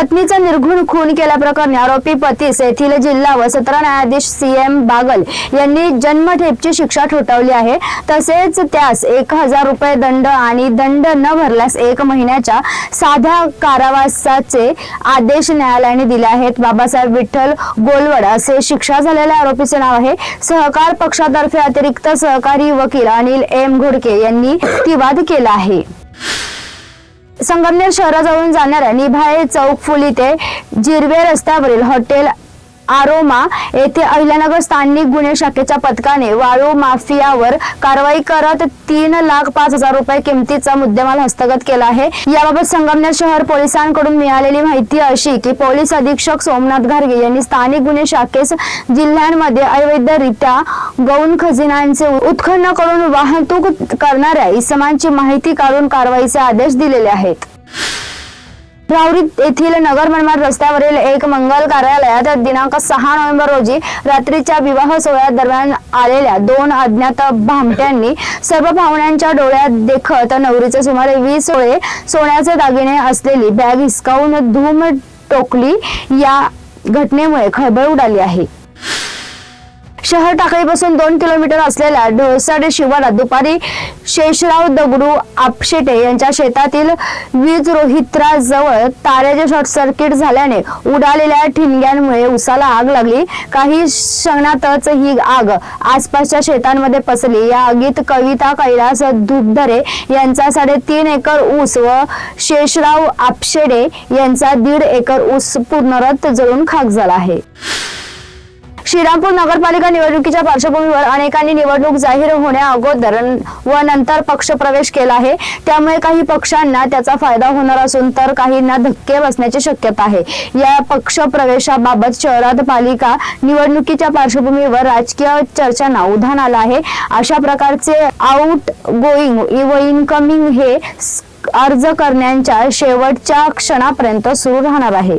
पत्नीचा निर्घुण खून केल्याप्रकरणी आरोपी पतीस येथील जिल्हा व सत्र न्यायाधीश सी एम बागल यांनी जन्मठेपची शिक्षा ठोठावली आहे. तसेच त्यास एक हजार रुपये दंड आणि दंड न भरल्यास एक महिन्याच्या साध्या कारावासाचे आदेश न्यायालयाने दिले आहेत. बाबासाहेब विठ्ठल गोलवड असे शिक्षा झालेल्या आरोपीचे नाव आहे. सहकार पक्षातर्फे अतिरिक्त सहकारी वकील अनिल एम घोडके यांनी प्रतिवाद केला आहे. संगमनेर शहराजवळून जाणाऱ्या निभाळे चौक फुली ते जिरवे रस्त्यावरील हॉटेल आरोमा येथे अहिल्यानगर स्थानिक गुन्हे शाखेच्या पथकाने वाळू माफियावर कारवाई करत तीन लाख पाच हजार रुपये किमतीचा मुद्देमाल हस्तगत केला आहे. याबाबत संगमनेर शहर पोलिसांकडून मिळालेली माहिती अशी की पोलीस अधीक्षक सोमनाथ घारगे यांनी स्थानिक गुन्हे शाखेस जिल्ह्यांमध्ये अवैधरित्या गौण खजिन्यांचे उत्खनन करून वाहतूक करणाऱ्या इसमांची माहिती काढून कारवाईचे आदेश दिलेले आहेत. राहुरी येथील नगर मनमाड रस्त्यावरील एक मंगल कार्यालयात दिनांक सहा नोव्हेंबर रोजी रात्रीच्या विवाह सोहळ्या दरम्यान आलेल्या दोन अज्ञात भामट्यांनी सर्व पाहुण्यांच्या डोळ्यात देखत नवरीचे सुमारे वीस सोळे सोन्याचे दागिने असलेली बॅग हिसकावून धूम टोकली. या घटनेमुळे खळबळ उडाली आहे. शहर टाकळीपासून दोन किलोमीटर असलेल्या ढोसाडे शिवारात दुपारी शेषराव दगडू आपशेटे यांच्या शेतातील वीज रोहित्राजवळ ताऱ्याचे शॉर्ट सर्किट झाल्याने उडालेल्या ठिणग्यांमुळे उसाला आग लागली. काही क्षणातच ही आग आसपासच्या शेतांमध्ये पसरली. या आगीत कविता कैलास धुपधरे यांचा साडेतीन एकर ऊस व शेषराव आपशेडे यांचा दीड एकर ऊस पूर्णरत जळून खाक झाला आहे. श्रीरामपूर नगरपालिका निवडणुकीच्या पार्श्वभूमीवर अनेकांनी निवडणूक जाहीर होण्या अगोदर व नंतर पक्ष प्रवेश केला आहे. त्यामुळे काही पक्षांना त्याचा फायदा होणार असून तर काहींना धक्के बसण्याची शक्यता आहे. या पक्ष प्रवेशाबाबत शहरात पालिका निवडणुकीच्या पार्श्वभूमीवर राजकीय चर्चांना उधाण आलं आहे. अशा प्रकारचे आउट गोईंग व इनकमिंग हे अर्ज करण्याच्या शेवटच्या क्षणापर्यंत सुरू राहणार आहे.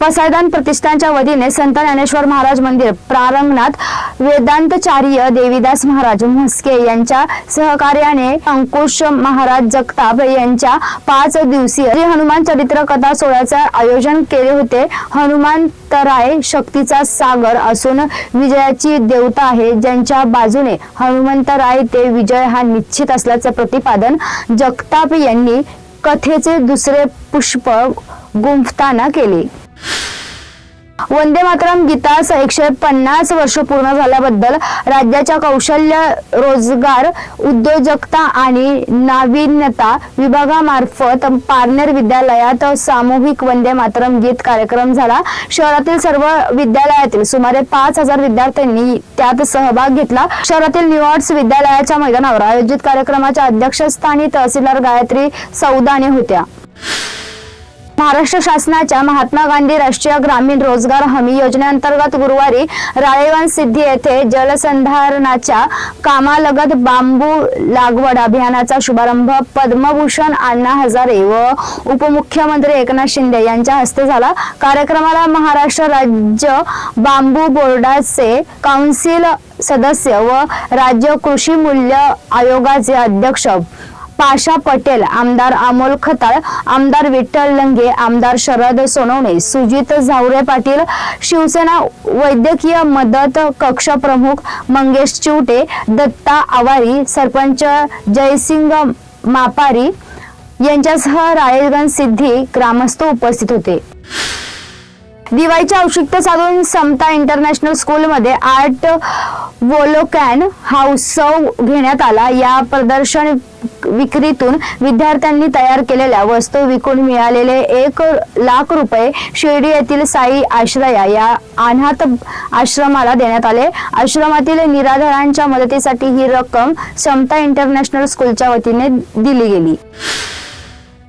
पसायदान प्रतिष्ठानच्या वतीने संत ज्ञानेश्वर महाराज मंदिर प्रारंगणात वेदांतचार्य देवीदास महाराज म्हस्के यांच्या सहकार्याने अंकुश महाराज जगताप यांच्या पाच दिवसीय हनुमान चरित्र कथा सोहळ्याचे आयोजन केले होते. हनुमान तराय शक्तीचा सागर असून विजयाची देवता आहे. ज्यांच्या बाजूने हनुमंतराय ते विजय हा निश्चित असल्याचं प्रतिपादन जगताप यांनी कथेचे दुसरे पुष्प गुंफताना केले. वंदे मातरम गीतास एकशे पन्नास वर्ष पूर्ण झाल्याबद्दल राज्याच्या कौशल्य रोजगार उद्योजकता आणि नाविन्यता विभागामार्फत पारनेर विद्यालयात सामूहिक वंदे मातरम गीत कार्यक्रम झाला. शहरातील सर्व विद्यालयातील सुमारे पाच हजार विद्यार्थ्यांनी त्यात सहभाग घेतला. शहरातील न्यू विद्यालयाच्या मैदानावर आयोजित कार्यक्रमाच्या अध्यक्षस्थानी तहसीलदार गायत्री सौदाने होत्या. महाराष्ट्र शासनाच्या महात्मा गांधी राष्ट्रीय ग्रामीण रोजगार हमी योजनेअंतर्गत गुरुवारी राळेगण सिद्धी येथे जलसंधारणाच्या कामालगत बांबू लागवड अभियानाचा शुभारंभ पद्मभूषण अण्णा हजारे व उपमुख्यमंत्री एकनाथ शिंदे यांच्या हस्ते झाला. कार्यक्रमाला महाराष्ट्र राज्य बांबू बोर्डाचे काउन्सिल सदस्य व राज्य कृषी मूल्य आयोगाचे अध्यक्ष पाशा पटेल आमदार अमोल खताळ आमदार विठ्ठल लंगे आमदार शरद सोनवणे सुजित झावरे पाटील शिवसेना वैद्यकीय मदत कक्ष प्रमुख मंगेश चिवटे दत्ता आवारी सरपंच जयसिंग मापारी यांच्यासह राळेगण सिद्धी ग्रामस्थ उपस्थित होते. दिवाळीची औषध साधून समता इंटरनॅशनल स्कूलमध्ये आर्ट वोलोकॅन हा उत्सव घेण्यात आला. या प्रदर्शन विक्रीतून विद्यार्थ्यांनी तयार केलेल्या वस्तू विकून मिळालेले एक लाख रुपये शिर्डी येथील साई आश्रया या अनाथ आश्रमाला देण्यात आले. आश्रमातील निराधारांच्या मदतीसाठी ही रक्कम समता इंटरनॅशनल स्कूलच्या वतीने दिली गेली.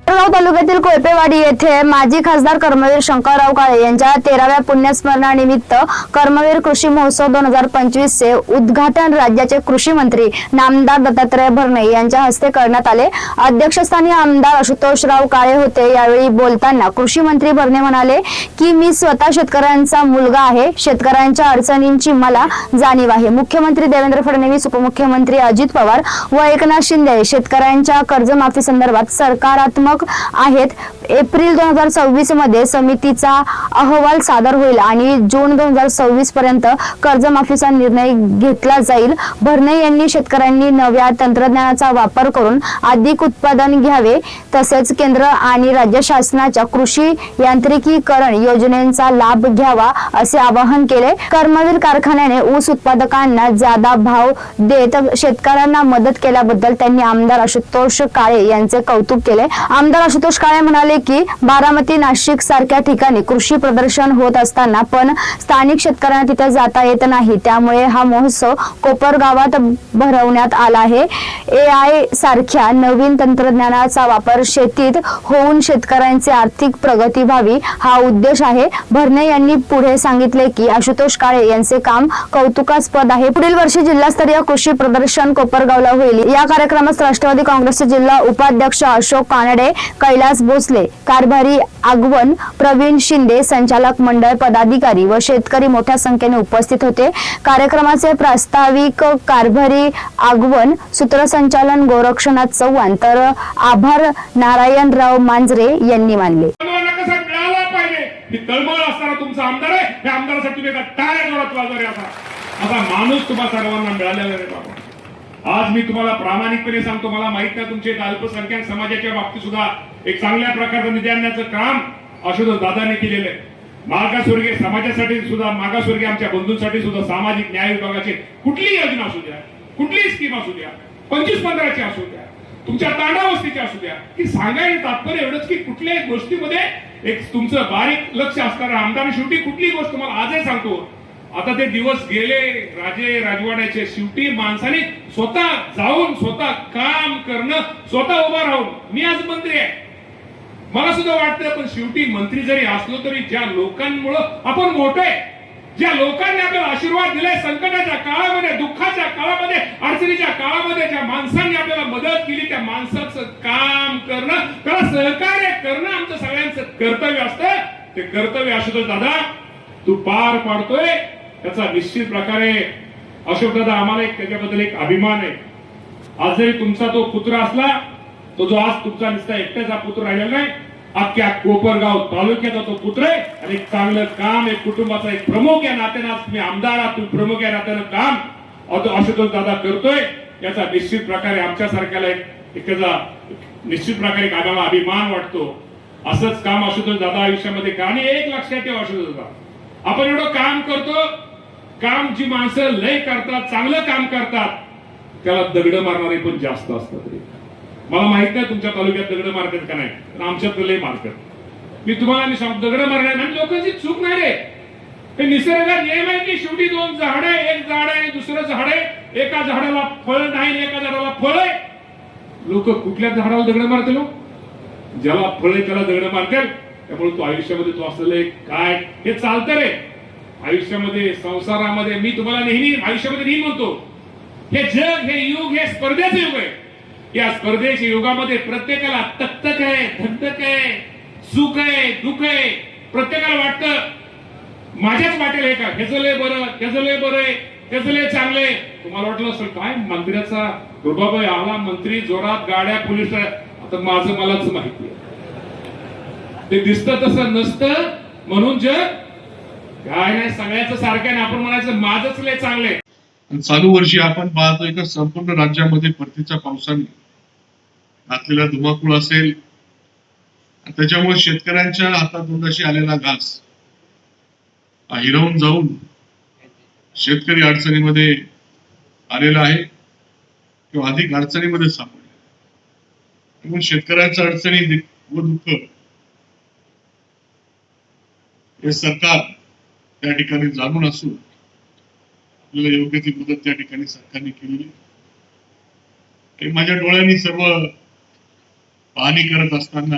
जळगाव तालुक्यातील कोयपेवाडी येथे माजी खासदार कर्मवीर शंकरराव काळे यांच्या तेराव्या पुण्यस्मरणानिमित्त कर्मवीर कृषी महोत्सव दोन हजार पंचवीस चे उद्घाटन राज्याचे कृषी मंत्री नामदार दत्तात्रय भरणे यांच्या हस्ते करण्यात आले. अध्यक्षस्थानी आमदार आशुतोषराव काळे होते. यावेळी बोलताना कृषी मंत्री भरणे म्हणाले की मी स्वतः शेतकऱ्यांचा मुलगा आहे. शेतकऱ्यांच्या अडचणींची मला जाणीव आहे. मुख्यमंत्री देवेंद्र फडणवीस उपमुख्यमंत्री अजित पवार व एकनाथ शिंदे शेतकऱ्यांच्या कर्जमाफी संदर्भात सकारात्मक आहेत. एप्रिल दोन हजार सव्वीसमध्ये समितीचा अहवाल सादर होईल आणि जून दोन हजार सव्वीस पर्यंत कर्जमाफीचा निर्णय घेतला जाईल. भरणे यांनी शेतकऱ्यांनी नव्या तंत्रज्ञानाचा वापर करून अधिक उत्पादन घ्यावे तसेच केंद्र आणि राज्य शासनाच्या कृषी यांत्रिकीकरण योजनेचा लाभ घ्यावा असे आवाहन केले. कर्मवीर कारखान्याने ऊस उत्पादकांना जादा भाव देत शेतकऱ्यांना मदत केल्याबद्दल त्यांनी आमदार आशुतोष काळे यांचे कौतुक केले. आमदार आशुतोष काळे म्हणाले की बारामती नाशिक सारख्या ठिकाणी कृषी प्रदर्शन होत असताना पण स्थानिक शेतकऱ्यांना तिथे जाता येत नाही. त्यामुळे हा महोत्सव कोपरगावात भरवण्यात आला आहे. ए आय सारख्या नवीन तंत्रज्ञानाचा वापर शेतीत होऊन शेतकऱ्यांची आर्थिक प्रगती व्हावी हा उद्देश आहे. भरणे यांनी पुढे सांगितले की आशुतोष काळे यांचे काम कौतुकास्पद आहे. पुढील वर्षी जिल्हास्तरीय कृषी प्रदर्शन कोपरगावला होईल. या कार्यक्रमास राष्ट्रवादी काँग्रेसचे जिल्हा उपाध्यक्ष अशोक कानडे कैलास भोसले कारभारी आगवन प्रवीण शिंदे संचालक मंडळ पदाधिकारी व शेतकरी मोठ्या संख्येने उपस्थित होते. कार्यक्रमाचे प्रास्ताविक कारभारी आगवन सूत्रसंचालन गोरक्षनाथ चव्हाण तर आभार नारायणराव मांजरे यांनी मानले. तळमळ असणारा तुमचा आमदार आहे. त्या आमदारासाठी तुम्ही एका टाळ्या जोरात वाजवा असा असा माणूस तुम्हा सर्वांना मिळालेला बाबा. आज मी तुम्हाला प्रामाणिकपणे सांगतो मला माहीत नाही तुमचे अल्पसंख्याक समाजाच्या बाबतीत सुद्धा एक चांगल्या प्रकारचं निधी आणण्याचं काम अशोध दादाने केलेलं आहे. मागासवर्गीय समाजासाठी सुद्धा मागासवर्गीय आमच्या बंधूंसाठी सुद्धा सामाजिक न्याय विभागाची कुठलीही योजना असू द्या कुठलीही स्कीम असू द्या पंचवीस पंधराची असू द्या तुमच्या तांडावस्तीची असू द्या की सांगायला तात्पर्य एवढंच की कुठल्याही गोष्टीमध्ये एक तुमचं बारीक लक्ष असणारा आमदार शेवटी कुठलीही गोष्ट तुम्हाला आजही सांगतो. आता ते दिवस गेले राजे राजवाड्याचे शेवटी माणसाने स्वतः जाऊन स्वतः काम करणं स्वतः उभा राहून. मी आज मंत्री आहे. मला सुद्धा वाटतं पण शेवटी मंत्री जरी असलो तरी ज्या लोकांमुळं आपण मोठे ज्या लोकांनी आपल्याला आशीर्वाद दिलाय संकटाच्या काळामध्ये दुःखाच्या काळामध्ये अडचणीच्या काळामध्ये ज्या माणसांनी आपल्याला मदत केली त्या माणसाचं काम करणं त्याला सहकार्य करणं आमचं सगळ्यांचं कर्तव्य असतं. ते कर्तव्य असतं दादा तू पार पाडतोय. त्याचा निश्चित प्रकारे अशोक दादा आम्हाला एक त्याच्याबद्दल एक अभिमान आहे. आज जरी तुमचा तो पुत्र असला तो जो आज तुमचा नुसता एकट्याचा पुत्र राहिलेला नाही अख्ख्या कोपरगाव तालुक्याचा तो पुत्र आहे. आणि चांगलं काम एक कुटुंबाचा एक प्रमुख या नात्यानं आज तुम्ही आमदार आहात तुम्ही प्रमुख या नात्यानं काम आशुतोष दादा करतोय. याचा निश्चित प्रकारे आमच्या सारख्याला एक त्याचा निश्चित प्रकारे आम्हाला अभिमान वाटतो. असंच काम आशुतोष दादा आयुष्यामध्ये का आणि एक लक्षात ठेवा आशुतोष दादा. आपण एवढं काम करतो काम जी माणसं लय करतात चांगलं काम करतात त्याला दगड मारणारे पण जास्त असतात रे. मला माहीत नाही तुमच्या तालुक्यात दगड मारतात का नाही पण आमच्यात लय मारतात. मी तुम्हाला मी सांगतो दगड मारणार आणि लोकांची चूक नाही रे. हे निसर्गात नियम आहे की शेवटी दोन झाड आहे एक झाड आहे दुसरं झाड आहे. एका झाडाला फळ नाही एका झाडाला फळ आहे. लोक कुठल्या झाडाला दगड मारते लोक हो? ज्याला फळ आहे त्याला दगड मारते त्यामुळे तो आयुष्यामध्ये तो असलेलं काय? हे चालतं रे. आयुष्यामध्ये संसारामध्ये मी तुम्हाला नेहमी आयुष्यामध्ये नेहमी म्हणतो हे जग हे युग हे स्पर्धेचे युग आहे. या स्पर्धेच्या युगामध्ये प्रत्येकाला तक्तक आहे धकधक आहे सुख आहे दुःख आहे. प्रत्येकाला वाटतं माझ्याच वाटेल हे का? ह्याचं लय बरं त्याचं लय बरं आहे त्याचं लय चांगलंय तुम्हाला वाटलं असेल काय मंत्र्याचा रुबाबाई आला मंत्री जोरात गाड्या पोलीस आता माझं मलाच माहिती आहे. ते दिसतं तसं नसतं म्हणून जग काय नाही सगळ्याचं सारखं आहे आपण म्हणायचं माझंच लय चांगलंय. चालू वर्षी आपण पाहतोय का संपूर्ण राज्यामध्ये परतीच्या पावसाने घातलेला धुमाकूळ असेल त्याच्यामुळे शेतकऱ्यांच्या हातात दुंदाशी आलेला घास हिरावून जाऊन शेतकरी अडचणीमध्ये आलेला आहे किंवा अधिक अडचणीमध्ये सापडले त्यामुळे शेतकऱ्यांच्या अडचणी व दुःख हे सरकार त्या ठिकाणी जाणून असून आपल्याला योग्य ती मदत त्या ठिकाणी सरकारने केलेली माझ्या डोळ्यांनी सर्व पाहणी करत असताना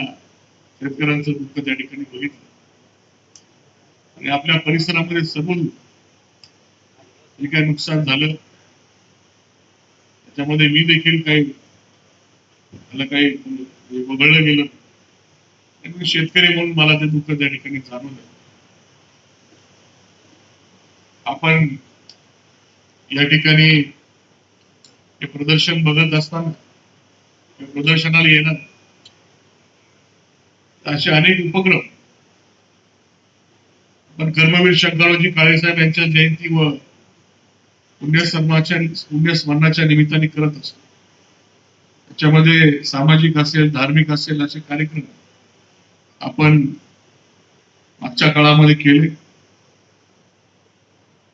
शेतकऱ्यांचं दुःख त्या ठिकाणी बघितलं. आणि आपल्या परिसरामध्ये समोर जे काही नुकसान झालं त्याच्यामध्ये मी देखील काही मला काही म्हणजे वगळलं गेलं. शेतकरी म्हणून मला ते दुःख त्या ठिकाणी जाणवलं. आपण या ठिकाणी हे प्रदर्शन बघत असताना प्रदर्शनाला येणार. असे अनेक उपक्रम पण कर्मवीर शंकररावजी काळेसाहेब यांच्या जयंती व पुण्यस्मरणाच्या पुण्यस्मरणाच्या निमित्ताने करत असतो. त्याच्यामध्ये सामाजिक असेल धार्मिक असेल असे कार्यक्रम आपण मागच्या काळामध्ये केले.